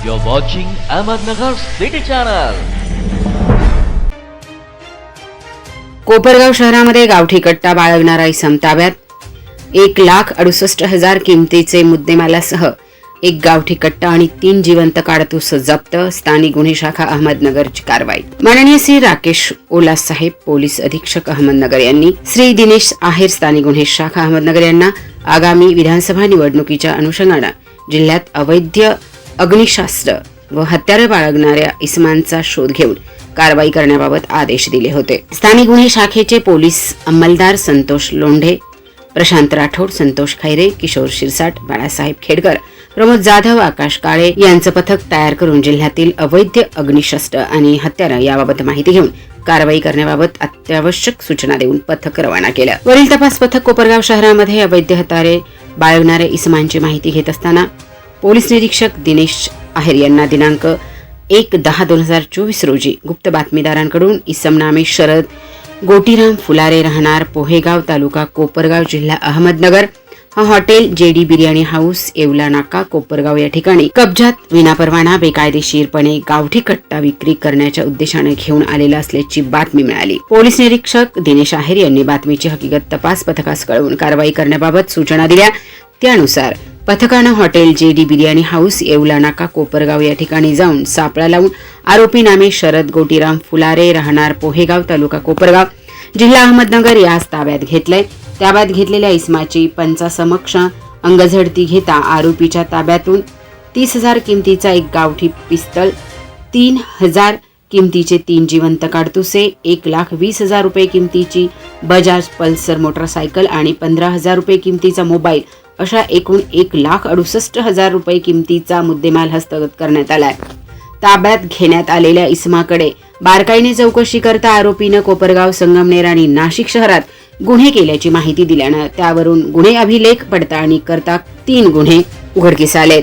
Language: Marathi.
You're watching Ahmednagar City Channel. Kopargaon शहरामध्ये गावठी कट्टा बाळगणारा इसम ताब्यात एक लाख अडुसष्ट हजार किमतीचे मुद्देमालासह एक गावठी कट्टा आणि तीन जिवंत काडतूस जप्त स्थानिक गुन्हे शाखा अहमदनगरची कारवाई माननीय श्री राकेश ओला साहेब पोलीस अधीक्षक अहमदनगर यांनी श्री दिनेश आहेर स्थानिक गुन्हे शाखा अहमदनगर यांना आगामी विधानसभा निवडणुकीच्या अनुषंगानं जिल्ह्यात अवैध अग्निशास्त्र व हत्यारे बाळगणाऱ्या इसमांचा शोध घेऊन कारवाई करण्याबाबत आदेश दिले होते. स्थानिक गुन्हे शाखेचे पोलीस अंमलदार संतोष लोंढे प्रशांत राठोड संतोष खैरे किशोर शिरसाट बाळासाहेब खेडकर प्रमोद जाधव आकाश काळे यांचं पथक तयार करून जिल्ह्यातील अवैध अग्निशस्त्र आणि हत्यारं याबाबत माहिती घेऊन कारवाई करण्याबाबत अत्यावश्यक सूचना देऊन पथक रवाना केलं. वरील तपास पथक कोपरगाव शहरामध्ये अवैध हत्यारे बाळगणाऱ्या इसमांची माहिती घेत असताना पोलीस निरीक्षक दिनेश आहेर यांना दिनांक एक दहा दोन हजार चोवीस रोजी गुप्त बातमीदारांकडून इसम नामे शरद गोटीराम फुलारे राहणार पोहेगाव तालुका कोपरगाव जिल्हा अहमदनगर हा hotel JD biryani house Yeola नाका कोपरगाव या ठिकाणी. कब्जात विनापरवाना बेकायदेशीरपणे गावठी कट्टा विक्री करण्याच्या उद्देशाने घेऊन आलेला असल्याची बातमी मिळाली. पोलीस निरीक्षक दिनेश आहेर यांनी बातमीची हकीकत तपास पथकास कळवून कारवाई करण्याबाबत सूचना दिल्या. त्यानुसार पथकानं हॉटेल जे डी बिर्याणी हाऊस येवला नाका कोपरगाव या ठिकाणी जाऊन सापळा लावून आरोपी नामे शरद गोटीराम फुलारे राहणार पोहेगाव तालुका कोपरगाव. जिल्हा अहमदनगर यास ताब्यात घेतलंय. ताब्यात घेतलेल्या इस्माची पंचासमक्ष अंगझडती घेता आरोपीच्या ताब्यातून तीस हजार किमतीचा एक गावठी पिस्तल तीन हजार किमतीचे तीन जिवंत काडतुसे एक लाख वीस हजार रुपये किमतीची बजाज पल्सर मोटरसायकल आणि पंधरा हजार रुपये किमतीचा मोबाईल अशा एकूण एक लाख अडुसष्ट हजार रुपये किमतीचा मुद्देमाल हस्तगत करण्यात आलाय. ताब्यात घेण्यात आलेल्या इसमाकडे बारकाईने चौकशी करता आरोपीनं कोपरगाव संगमनेर आणि नाशिक शहरात गुन्हे केल्याची माहिती दिल्यानं त्यावरून गुन्हे अभिलेख पडताळणी करता तीन गुन्हे उघडकीस आलेत.